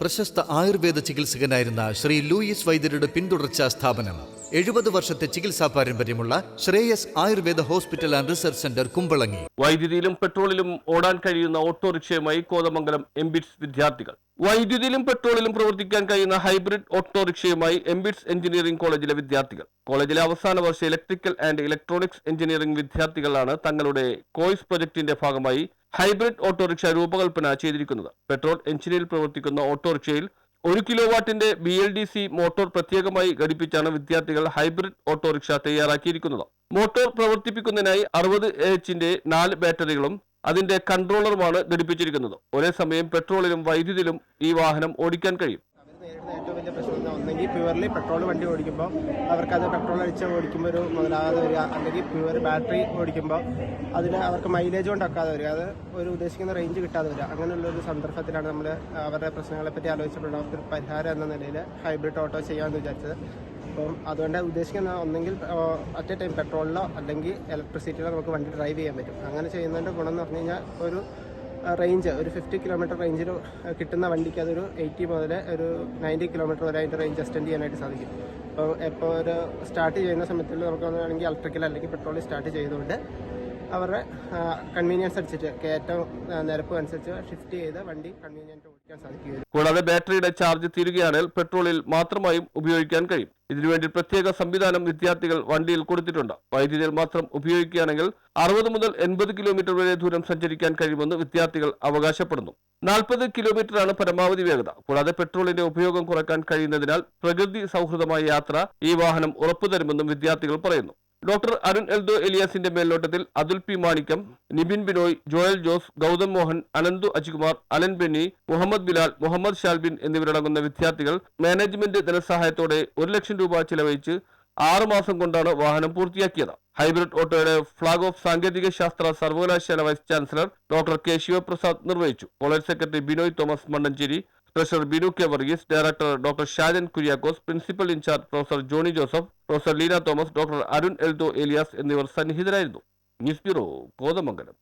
പ്രശസ്ത ആയുർവേദ ചികിത്സകനായിരുന്ന ശ്രീ ലൂയിസ് വൈദ്യരുടെ പിന്തുടർച്ചാ സ്ഥാപനം. എഴുപത് വർഷത്തെ ചികിത്സാ പാരമ്പര്യമുള്ള Shreyas Ayurveda hospital and research centre Kumbalangi. വൈദ്യുതിയിലും പെട്രോളിലും ഓടാൻ കഴിയുന്ന ഓട്ടോറിക്ഷയുമായി കോതമംഗലം എംബിറ്റ്സ് വിദ്യാർത്ഥികൾ. വൈദ്യുതിയിലും പെട്രോളിലും പ്രവർത്തിക്കാൻ കഴിയുന്ന ഹൈബ്രിഡ് ഓട്ടോറിക്ഷയുമായി എംബിറ്റ്സ് എഞ്ചിനീയറിംഗ് കോളേജിലെ വിദ്യാർത്ഥികൾ. കോളേജിലെ അവസാന വർഷ ഇലക്ട്രിക്കൽ ആൻഡ് ഇലക്ട്രോണിക്സ് എഞ്ചിനീയറിംഗ് വിദ്യാർത്ഥികളാണ് തങ്ങളുടെ കോഴ്സ് പ്രൊജക്ടിന്റെ ഭാഗമായി ഹൈബ്രിഡ് ഓട്ടോറിക്ഷ രൂപകൽപ്പന ചെയ്തിരിക്കുന്നത്. പെട്രോൾ എഞ്ചിനിൽ പ്രവർത്തിക്കുന്ന ഓട്ടോറിക്ഷയിൽ ഒരു kilo വാട്ടിന്റെ B L D C motor പ്രത്യേകമായി ഘടിപ്പിച്ചാണ് വിദ്യാർത്ഥികൾ ഹൈബ്രിഡ് ഓട്ടോറിക്ഷ തയ്യാറാക്കിയിരിക്കുന്നത്. മോട്ടോർ പ്രവർത്തിപ്പിക്കുന്നതിനായി അറുപത് എച്ചിന്റെ നാല് ബാറ്ററികളും അതിന്റെ കൺട്രോളറുമാണ് ഘടിപ്പിച്ചിരിക്കുന്നത്. ഒരേ സമയം പെട്രോളിലും വൈദ്യുതിയിലും ഈ വാഹനം ഓടിക്കാൻ കഴിയും. ഒന്നെങ്കിൽ പ്യുവർലി പെട്രോൾ വണ്ടി ഓടിക്കുമ്പോൾ അവർക്കത് പെട്രോൾ അടിച്ച് ഓടിക്കുമ്പോൾ ഒരു മുതലാകാതെ വരിക അല്ലെങ്കിൽ പ്യുവർ ബാറ്ററി ഓടിക്കുമ്പോൾ അതിന് അവർക്ക് മൈലേജ് കൊണ്ടാക്കാതെ വരിക. അത് ഒരു ഉദ്ദേശിക്കുന്ന റേഞ്ച് കിട്ടാതെ വരിക. അങ്ങനെയുള്ള ഒരു സന്ദർഭത്തിലാണ് നമ്മൾ അവരുടെ പ്രശ്നങ്ങളെപ്പറ്റി പറ്റി ആലോചിച്ചപ്പോൾ അവർക്ക് പരിഹാരം എന്ന നിലയിൽ ഹൈബ്രിഡ് ഓട്ടോ ചെയ്യാമെന്ന് വിചാരിച്ചത്. അപ്പം അതുകൊണ്ട് ഉദ്ദേശിക്കുന്ന ഒന്നെങ്കിൽ അറ്റ് എ ടൈം പെട്രോളിലോ അല്ലെങ്കിൽ ഇലക്ട്രിസിറ്റിയിലോ നമുക്ക് വണ്ടി ഡ്രൈവ് ചെയ്യാൻ പറ്റും. അങ്ങനെ ചെയ്യുന്നതിന്റെ ഗുണം എന്ന് പറഞ്ഞു കഴിഞ്ഞാൽ ഒരു റേഞ്ച് ഒരു ഫിഫ്റ്റി കിലോമീറ്റർ റേഞ്ചിൽ കിട്ടുന്ന വണ്ടിക്ക് അതൊരു എയ്റ്റി മുതൽ ഒരു നയന്റി കിലോമീറ്റർ വരെ അതിന്റെ റേഞ്ച് എക്സ്റ്റെൻഡ് ചെയ്യാനായിട്ട് സാധിക്കും. അപ്പോൾ ഇപ്പോൾ ഒരു സ്റ്റാർട്ട് ചെയ്യുന്ന സമയത്തിൽ നമുക്ക് വേണമെങ്കിൽ ഇലക്ട്രിക്കൽ അല്ലെങ്കിൽ പെട്രോളിൽ സ്റ്റാർട്ട് ചെയ്തുകൊണ്ട് അവരുടെ കൺവീനിയൻസ് അനുസരിച്ച് കയറ്റം നിരപ്പ് അനുസരിച്ച് ഷിഫ്റ്റ് ചെയ്ത് വണ്ടി കൺവീനിയന്റ് ഓടിക്കാൻ സാധിക്കും കൂടാതെ ബാറ്ററിയുടെ ചാർജ് തീരുകയാണെങ്കിൽ പെട്രോളിൽ മാത്രമായും ഉപയോഗിക്കാൻ കഴിയും. ഇതിനുവേണ്ടി പ്രത്യേക സംവിധാനം വിദ്യാർത്ഥികൾ വണ്ടിയിൽ കൊടുത്തിട്ടുണ്ട്. വൈദ്യുതിയിൽ മാത്രം ഉപയോഗിക്കുകയാണെങ്കിൽ അറുപത് മുതൽ എൺപത് കിലോമീറ്റർ വരെ ദൂരം സഞ്ചരിക്കാൻ കഴിയുമെന്ന് വിദ്യാർത്ഥികൾ അവകാശപ്പെടുന്നു. നാൽപ്പത് കിലോമീറ്ററാണ് പരമാവധി വേഗത. കൂടാതെ പെട്രോളിന്റെ ഉപയോഗം കുറയ്ക്കാൻ കഴിയുന്നതിനാൽ പ്രകൃതി സൗഹൃദമായ യാത്ര ഈ വാഹനം ഉറപ്പുതരുമെന്നും വിദ്യാർത്ഥികൾ പറയുന്നു. ഡോക്ടർ അരുൺ എൽദോ എലിയാസിന്റെ മേൽനോട്ടത്തിൽ അതുൽ പി മാണിക്കം നിബിൻ ബിനോയ് ജോയൽ ജോസ് ഗൗതം മോഹൻ അനന്തു അജികുമാർ അലൻ ബെന്നി മുഹമ്മദ് ബിലാൽ മുഹമ്മദ് ഷാൽബിൻ എന്നിവരടങ്ങുന്ന വിദ്യാർത്ഥികൾ മാനേജ്മെന്റ് ധനസഹായത്തോടെ ഒരു ലക്ഷം രൂപ ചിലവഴിച്ച് ആറുമാസം കൊണ്ടാണ് വാഹനം പൂർത്തിയാക്കിയത്. ഹൈബ്രിഡ് ഓട്ടോയുടെ ഫ്ളാഗ് ഓഫ് സാങ്കേതിക ശാസ്ത്ര സർവകലാശാല vice chancellor doctor K Sivaprasad നിർവഹിച്ചു. College secretary Binoy Thomas Mannanchery treasurer Binu K Varghese director doctor Shajan Kuriakose principal in charge professor Johny Joseph professor Leena Thomas doctor Arun Eldho Elias എന്നിവർ സന്നിഹിതരായിരുന്നു. News bureau Kothamangalam.